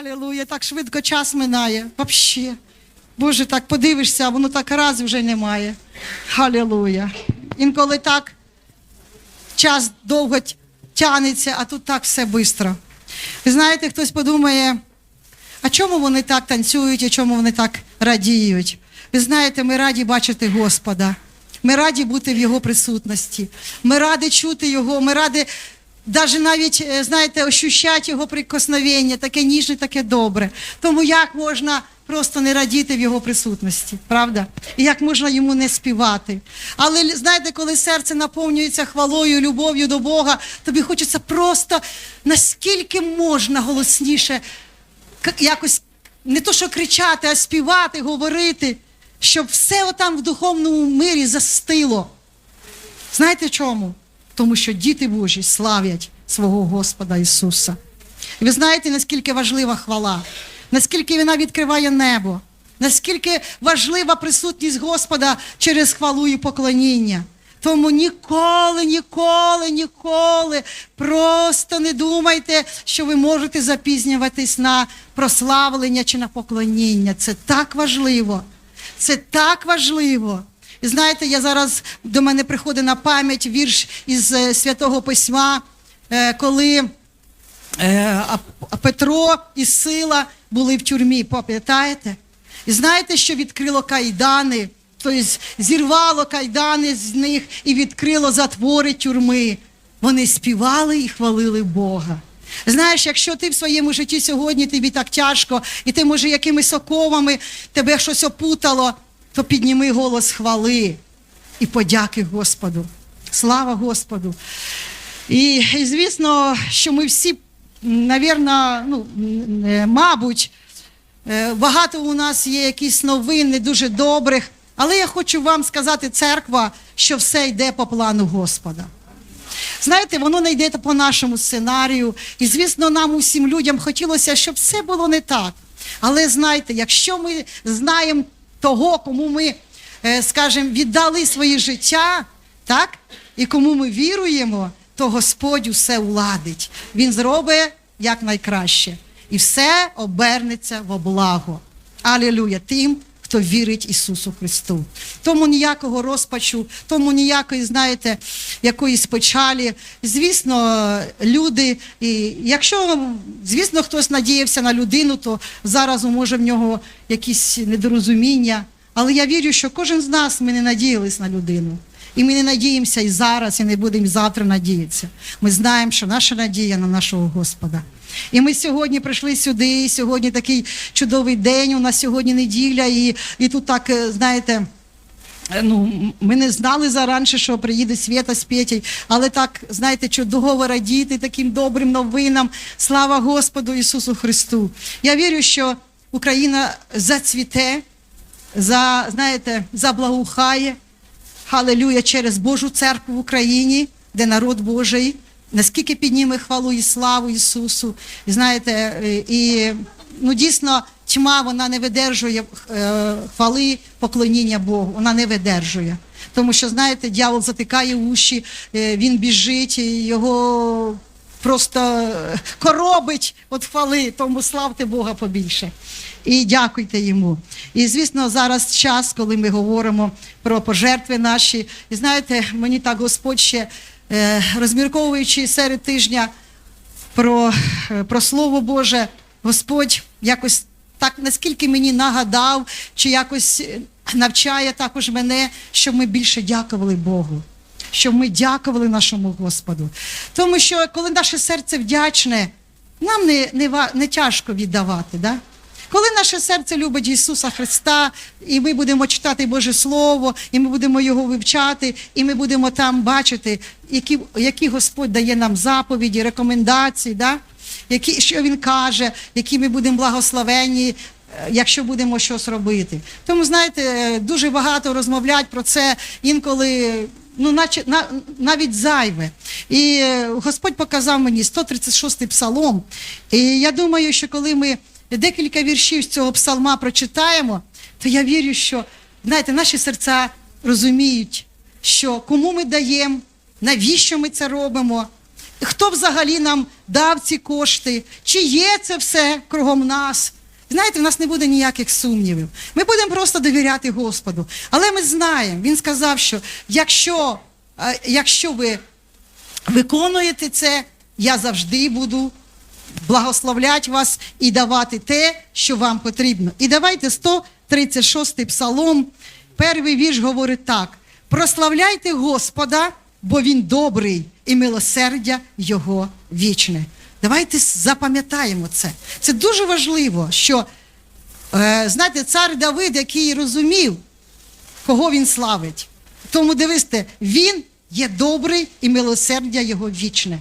Алілуя, так швидко час минає. Вообще. Боже, так подивишся, а воно так раз вже немає. Алілуя. Інколи так час довго тягнеться, а тут так все швидко. Ви знаєте, хтось подумає, а чому вони так танцюють, і чому вони так радіють? Ви знаєте, ми раді бачити Господа. Ми раді бути в Його присутності. Ми раді чути Його, ми раді навіть навіть, е, знаєте, ощущати Його прикосновення, таке ніжне, таке добре. Тому як можна просто не радіти в Його присутності, правда? І як можна йому не співати. Але знаєте, коли серце наповнюється хвалою, любов'ю до Бога, тобі хочеться просто наскільки можна голосніше якось не то, що кричати, а співати, говорити, щоб все отам в духовному мирі застило. Знаєте чому? Тому що діти Божі славять свого Господа Ісуса. І ви знаєте, наскільки важлива хвала, наскільки вона відкриває небо, наскільки важлива присутність Господа через хвалу і поклоніння. Тому ніколи, ніколи, ніколи просто не думайте, що ви можете запізнюватись на прославлення чи на поклоніння. Це так важливо. Це так важливо. І знаєте, я зараз до мене приходить на пам'ять вірш із е, Святого Письма, е, коли е, Петро і Сила були в тюрмі, пам'ятаєте? І знаєте, що відкрило кайдани, тобто зірвало кайдани з них і відкрило затвори тюрми. Вони співали і хвалили Бога. Знаєш, якщо ти в своєму житті сьогодні тобі так тяжко, і ти, може, якимись оковами тебе щось опутало, то підніми голос хвали і подяки Господу. Слава Господу! І, і звісно, що ми всі, навірно, ну, мабуть, е, багато у нас є якісь новин не дуже добрих, але я хочу вам сказати, церква, що все йде по плану Господа. Знаєте, воно не йде по нашому сценарію. І, звісно, нам усім людям хотілося, щоб все було не так. Але знайте, якщо ми знаємо того, кому ми, е, скажімо, віддали своє життя, так? І кому ми віруємо, то Господь усе уладить. Він зробить якнайкраще. І все обернеться во благо. Алілюя тим, хто вірить Ісусу Христу. Тому ніякого розпачу, тому ніякої, знаєте, якоїсь печалі. Звісно, люди, і якщо, звісно, хтось надіявся на людину, то зараз може в нього якісь недорозуміння. Але я вірю, що кожен з нас ми не надіялись на людину. І ми не надіємося і зараз, і не будемо завтра надіятися. Ми знаємо, що наша надія на нашого Господа. І ми сьогодні прийшли сюди, і сьогодні такий чудовий день, у нас сьогодні неділя, і, і тут так, е, знаєте, е, ну, ми не знали заранше, що приїде Свята з Петей, але так, знаєте, чудово радіти таким добрим новинам. Слава Господу Ісусу Христу. Я вірю, що Україна зацвіте, за, знаєте, заблагоухає. Халилюя через Божу церкву в Україні, де народ Божий, наскільки підніме хвалу і славу Ісусу. І знаєте, і ну дійсно тьма вона не видержує е, хвали поклоніння Богу. Вона не видержує. Тому що, знаєте, дьявол затикає уші, е, він біжить, його просто е, коробить від хвали, тому славте Бога побільше. І дякуйте йому. І звісно, зараз час, коли ми говоримо про пожертви наші. І знаєте, мені так Господь ще розмірковуючи серед тижня про, е, про Слово Боже, Господь якось так наскільки мені нагадав, чи якось е, навчає також мене, щоб ми більше дякували Богу. Щоб ми дякували нашому Господу. Тому що коли наше серце вдячне, нам не, не, не тяжко віддавати. Да? Коли наше серце любить Ісуса Христа, і ми будемо читати Боже Слово, і ми будемо його вивчати, і ми будемо там бачити, які, які Господь дає нам заповіді, рекомендації, да? які, що Він каже, які ми будемо благословенні, е, якщо будемо щось робити. Тому, знаєте, е, дуже багато розмовлять про це інколи. Ну, наче на, навіть зайве. І е, Господь показав мені 136-й псалом. І я думаю, що коли ми декілька віршів з цього псалма прочитаємо, то я вірю, що знаєте, наші серця розуміють, що кому ми даємо, навіщо ми це робимо, хто взагалі нам дав ці кошти, чи є це все кругом нас. Знаєте, в нас не буде ніяких сумнівів. Ми будемо просто довіряти Господу. Але ми знаємо, Він сказав, що якщо, е, якщо ви виконуєте це, я завжди буду благословляти вас і давати те, що вам потрібно. І давайте 136 псалом, перший вірш говорить так: прославляйте Господа, бо Він добрий і милосердя Його вічне. Давайте запам'ятаємо це. Це дуже важливо, що е, знаєте, цар Давид, який розумів, кого він славить. Тому дивiste, він є добрий і милосердя його вічне.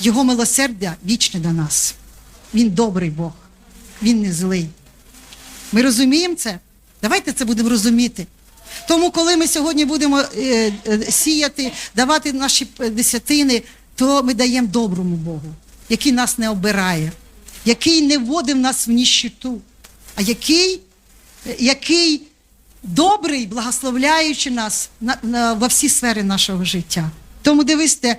Його милосердя вічне до нас. Він добрий Бог, він не злий. Ми розуміємо це? Давайте це будемо розуміти. Тому, коли ми сьогодні будемо е, е, сіяти, давати наші е, десятини, то ми даємо доброму Богу, який нас не обирає, який не вводив нас в ніщиту, а який, який добрий, благословляючи нас на, на, во всі сфери нашого життя. Тому дивiste,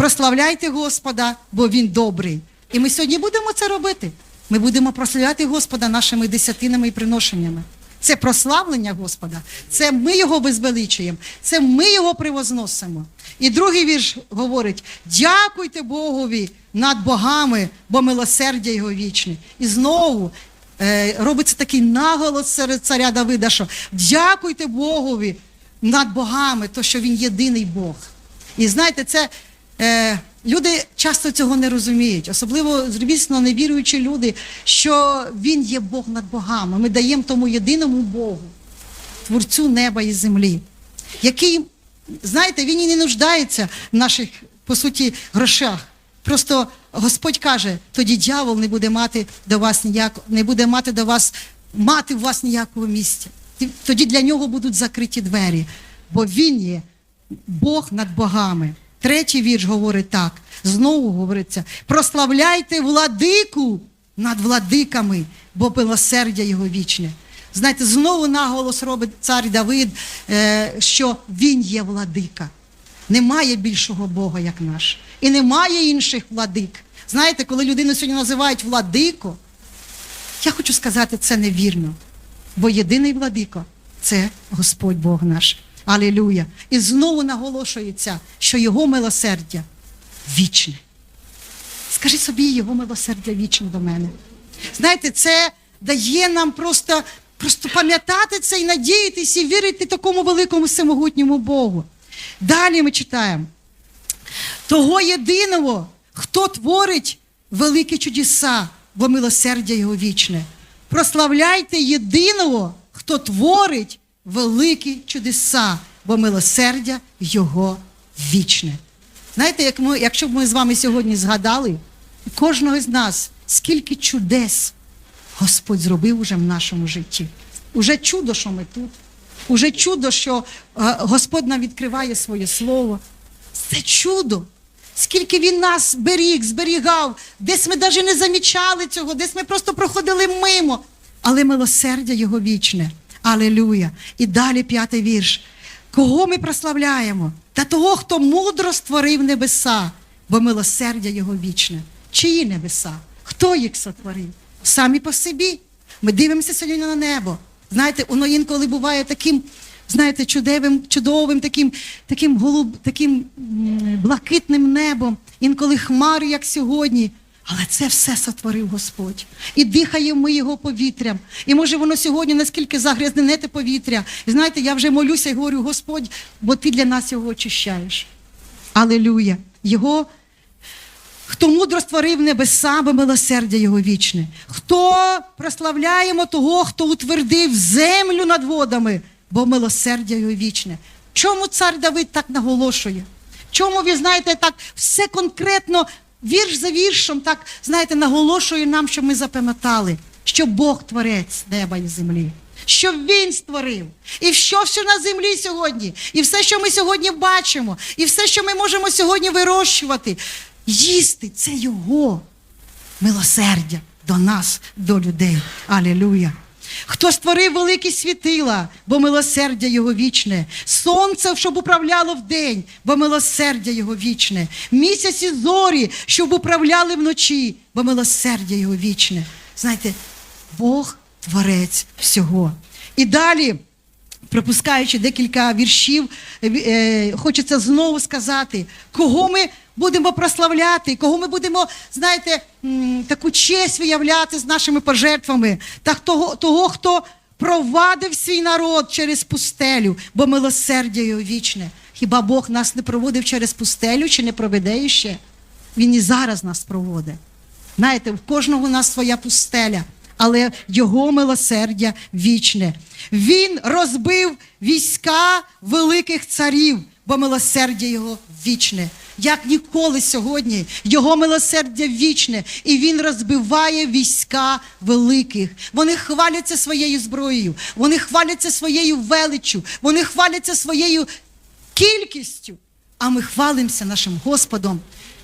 прославляйте Господа, бо Він добрий. І ми сьогодні будемо це робити. Ми будемо прославляти Господа нашими десятинами і приношеннями. Це прославлення Господа, це ми його возвеличуємо, це ми його привозносимо. І другий вірш говорить: дякуйте Богові над богами, бо милосердя його вічне. І знову е, робиться такий наголос серед царя Давида, що дякуйте Богові над богами, то що він єдиний Бог. І знаєте, це люди часто цього не розуміють, особливо звісно, невіруючі люди, що він є Бог над богами. Ми даємо тому єдиному Богу, творцю неба і землі, який, знаєте, він і не нуждається в наших, по суті, грошах. Просто Господь каже, тоді дьявол не буде мати до вас ніякого, не буде мати до вас, мати у вас ніякого місця. Тоді для нього будуть закриті двері, бо він є Бог над богами. Третій вірш говорить так. Знову говориться: прославляйте владику над владиками, бо милосердя його вічне. Знаєте, знову наголос робить цар Давид, е, що він є владика. Немає більшого Бога, як наш. І немає інших владик. Знаєте, коли людину сьогодні називають владико, я хочу сказати, це невірно. Бо єдиний владико це Господь Бог наш. Алілюя. І знову наголошується, що Його милосердя вічне. Скажи собі, Його милосердя вічне до мене. Знаєте, це дає нам просто, просто пам'ятати це і надіятися, і вірити такому великому всемогутньому Богу. Далі ми читаємо. Того єдиного, хто творить великі чудеса, бо милосердя Його вічне. Прославляйте єдиного, хто творить великі чудеса, бо милосердя Його вічне. Знаєте, як ми, якщо б ми з вами сьогодні згадали, кожного з нас, скільки чудес Господь зробив уже в нашому житті. Уже чудо, що ми тут. Уже чудо, що е, Господь нам відкриває своє слово. Це чудо. Скільки він нас беріг, зберігав, десь ми навіть не замічали цього, десь ми просто проходили мимо. Але милосердя Його вічне. Алелюя. І далі п'ятий вірш. Кого ми прославляємо? Та того, хто мудро створив небеса, бо милосердя Його вічне. Чиї небеса? Хто їх сотворив? Самі по собі. Ми дивимося сьогодні на небо. Знаєте, воно інколи буває таким, знаєте, чудовим, чудовим, таким, таким, голуб, таким блакитним небом, інколи хмари, як сьогодні. Але це все сотворив Господь. І дихаємо ми його повітрям. І може воно сьогодні наскільки загрязнене те повітря. І знаєте, я вже молюся і говорю, Господь, бо ти для нас його очищаєш. Алелюя. Його Хто мудро створив небеса, бо милосердя його вічне. Хто прославляємо того, хто утвердив землю над водами, бо милосердя його вічне. Чому цар Давид так наголошує? Чому ви знаєте, так все конкретно, вірш за віршом, так знаєте, наголошує нам, щоб ми запам'ятали, що Бог творець неба і землі. Що він створив, і що, що на землі сьогодні, і все, що ми сьогодні бачимо, і все, що ми можемо сьогодні вирощувати, їсти це Його милосердя до нас, до людей. Алілюя. Хто створив великі світила, бо милосердя Його вічне, сонце, щоб управляло вдень, бо милосердя Його вічне, місяць і зорі, щоб управляли вночі, бо милосердя Його вічне. Знаєте, Бог творець всього. І далі. Пропускаючи декілька віршів, е, е, хочеться знову сказати, кого ми будемо прославляти, кого ми будемо, знаєте, таку честь виявляти з нашими пожертвами, та того, того, хто провадив свій народ через пустелю, бо милосердя його вічне. Хіба Бог нас не проводив через пустелю чи не проведе ще? Він і зараз нас проводить. Знаєте, в кожного у нас своя пустеля, але його милосердя вічне. Він розбив війська великих царів, бо милосердя його вічне. Як ніколи сьогодні його милосердя вічне, і він розбиває війська великих. Вони хваляться своєю зброєю, вони хваляться своєю величчю, вони хваляться своєю кількістю. А ми хвалимося нашим Господом,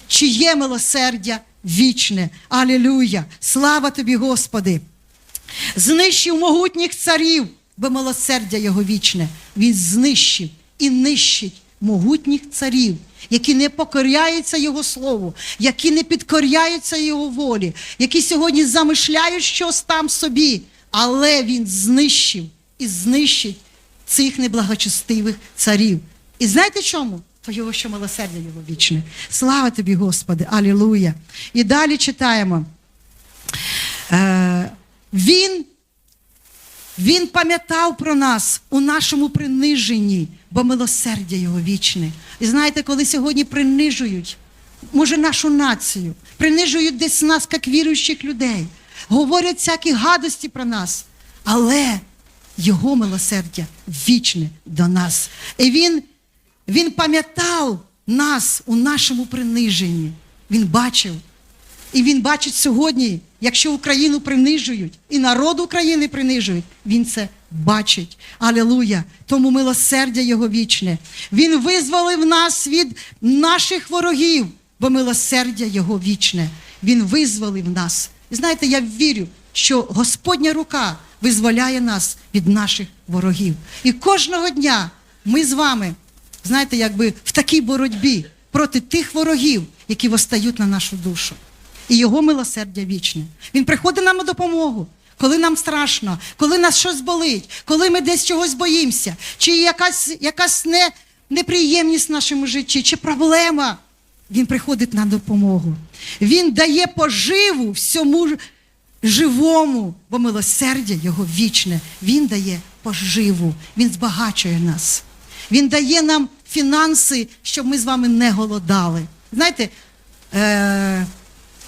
чиє милосердя вічне. Алілюя! Слава тобі, Господи! Знищив могутніх царів, бо милосердя його вічне. Він знищив і нищить могутніх царів, які не покоряються Його слову, які не підкоряються Його волі, які сьогодні замишляють щось там собі, але Він знищив і знищить цих неблагочестивих царів. І знаєте чому? То його що милосердя його вічне. Слава тобі, Господи, Алілуя. І далі читаємо. Е, він, він пам'ятав про нас у нашому приниженні, бо милосердя його вічне. І знаєте, коли сьогодні принижують, може, нашу націю, принижують десь нас, як віруючих людей, говорять всякі гадості про нас, але його милосердя вічне до нас. І він, він пам'ятав нас у нашому приниженні. Він бачив. І він бачить сьогодні, якщо Україну принижують, і народ України принижують, він це бачить. Алілуя! Тому милосердя Його вічне. Він визволив нас від наших ворогів, бо милосердя Його вічне. Він визволив нас. І знаєте, я вірю, що Господня рука визволяє нас від наших ворогів. І кожного дня ми з вами, знаєте, якби в такій боротьбі проти тих ворогів, які восстають на нашу душу і його милосердя вічне. Він приходить нам на допомогу, коли нам страшно, коли нас щось болить, коли ми десь чогось боїмося, чи якась, якась не, неприємність в нашому житті, чи проблема. Він приходить на допомогу. Він дає поживу всьому живому, бо милосердя його вічне. Він дає поживу, він збагачує нас. Він дає нам фінанси, щоб ми з вами не голодали. Знаєте, е-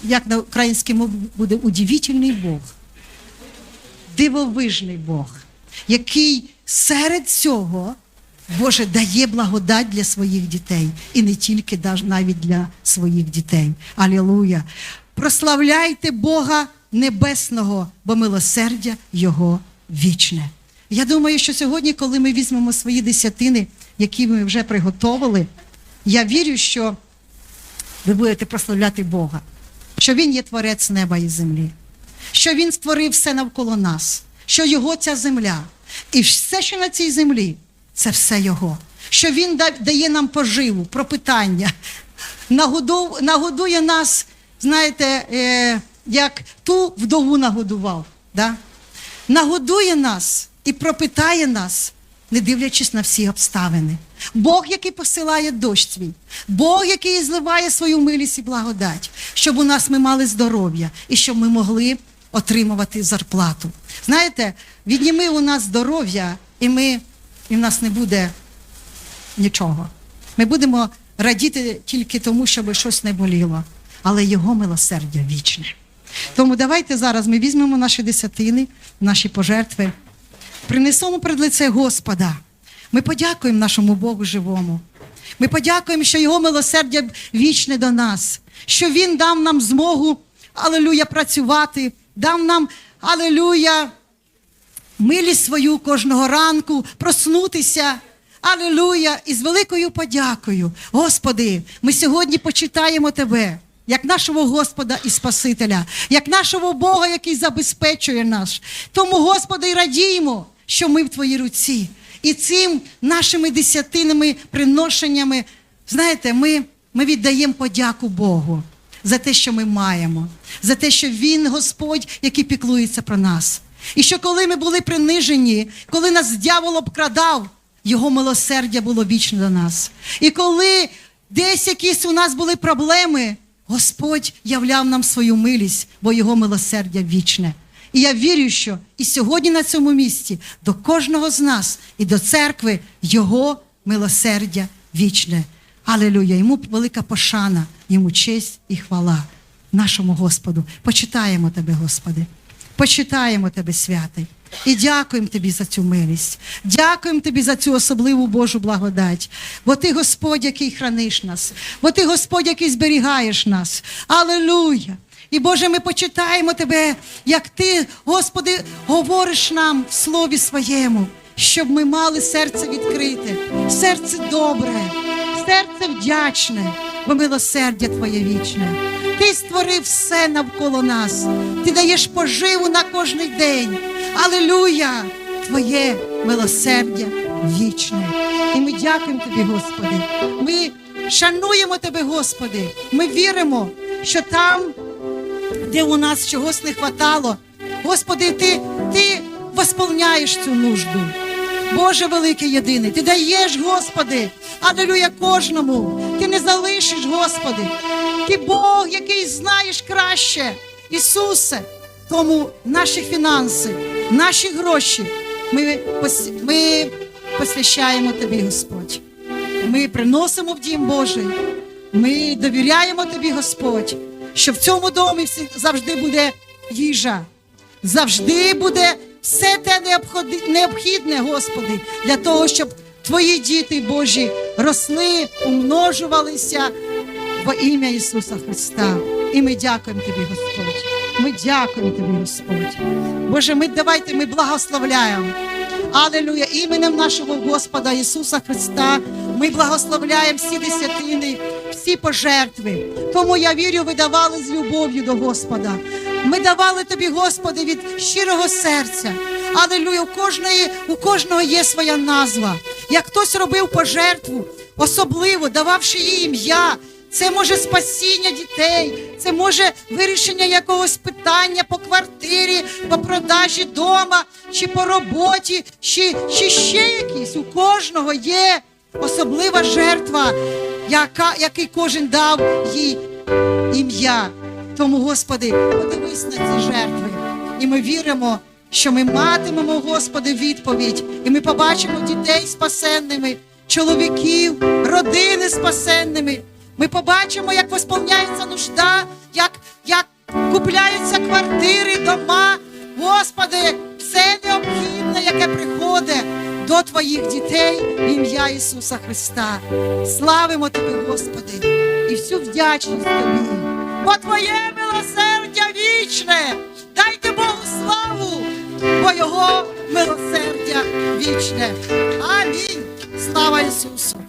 як на українському буде удивительний Бог, дивовижний Бог, який серед цього Боже дає благодать для своїх дітей і не тільки навіть для своїх дітей. Алілуя! Прославляйте Бога Небесного, бо милосердя Його вічне. Я думаю, що сьогодні, коли ми візьмемо свої десятини, які ми вже приготовили, я вірю, що ви будете прославляти Бога, що Він є творець неба і землі, що Він створив все навколо нас, що Його ця земля, і все, що на цій землі, це все Його. Що Він дає нам поживу, пропитання, нагодує нас, знаєте, е, як ту вдову нагодував. Да? Нагодує нас і пропитає нас, не дивлячись на всі обставини. Бог, який посилає дощ свій, Бог, який зливає свою милість і благодать, щоб у нас ми мали здоров'я і щоб ми могли отримувати зарплату. Знаєте, відніми у нас здоров'я, і ми, і в нас не буде нічого. Ми будемо радіти тільки тому, щоб щось не боліло, але його милосердя вічне. Тому давайте зараз ми візьмемо наші десятини, наші пожертви, принесемо перед лице Господа. Ми подякуємо нашому Богу живому. Ми подякуємо, що Його милосердя вічне до нас, що Він дав нам змогу, алелюя, працювати, дав нам, алелюя, милість свою кожного ранку, проснутися. Алілуя! І з великою подякою. Господи, ми сьогодні почитаємо Тебе. як нашого Господа і Спасителя, як нашого Бога, який забезпечує нас. Тому, Господи, радіємо, що ми в Твоїй руці. І цим нашими десятинними приношеннями, знаєте, ми, ми віддаємо подяку Богу за те, що ми маємо, за те, що Він Господь, який піклується про нас. І що коли ми були принижені, коли нас дьявол обкрадав, його милосердя було вічне до нас. І коли десь якісь у нас були проблеми, Господь являв нам свою милість, бо його милосердя вічне. І я вірю, що і сьогодні на цьому місці до кожного з нас і до церкви його милосердя вічне. Алілюя! Йому велика пошана, йому честь і хвала нашому Господу. Почитаємо тебе, Господи. Почитаємо тебе, святий. І дякуємо тобі за цю милість. Дякуємо тобі за цю особливу Божу благодать. Бо ти Господь, який храниш нас, бо ти Господь, який зберігаєш нас. Алілуя! І Боже, ми почитаємо Тебе, як Ти, Господи, говориш нам в Слові Своєму, щоб ми мали серце відкрите, серце добре, серце вдячне, бо милосердя Твоє вічне. Ти створив все навколо нас. Ти даєш поживу на кожний день. Алілуя! Твоє милосердя вічне. І ми дякуємо Тобі, Господи. Ми шануємо Тебе, Господи. Ми віримо, що там де у нас чогось не хватало. Господи, ти, ти восполняєш цю нужду. Боже великий єдиний, ти даєш, Господи, алелюя кожному. Ти не залишиш, Господи. Ти Бог, який знаєш краще. Ісусе, тому наші фінанси, наші гроші ми, ми посвящаємо Тобі, Господь. Ми приносимо в дім Божий. Ми довіряємо тобі, Господь, що в цьому домі завжди буде їжа, завжди буде все те необхідне, Господи, для того, щоб твої діти Божі росли, умножувалися во ім'я Ісуса Христа. І ми дякуємо тобі, Господь. Ми дякуємо тобі, Господь. Боже, ми давайте ми благословляємо. Алелуя, іменем нашого Господа Ісуса Христа. Ми благословляємо всі десятини, всі пожертви. Тому я вірю, ви давали з любов'ю до Господа. Ми давали тобі, Господи, від щирого серця. Алелуя, у кожної, у кожного є своя назва. Як хтось робив пожертву, особливо дававши їй ім'я. Це може спасіння дітей, це може вирішення якогось питання по квартирі, по продажі дома, чи по роботі, чи, чи ще якісь. У кожного є особлива жертва, яка, який кожен дав їй ім'я. Тому, Господи, подивись на ці жертви. І ми віримо, що ми матимемо, Господи, відповідь, і ми побачимо дітей спасенними, чоловіків, родини спасенними. Ми побачимо, як восповняється нужда, як, як купляються квартири, дома. Господи, до Твоїх дітей ім'я Ісуса Христа. Славимо Тебе, Господи, і всю вдячність Тобі. Бо Твоє милосердя вічне. Дайте Богу славу, бо Його милосердя вічне. Амінь. Слава Ісусу!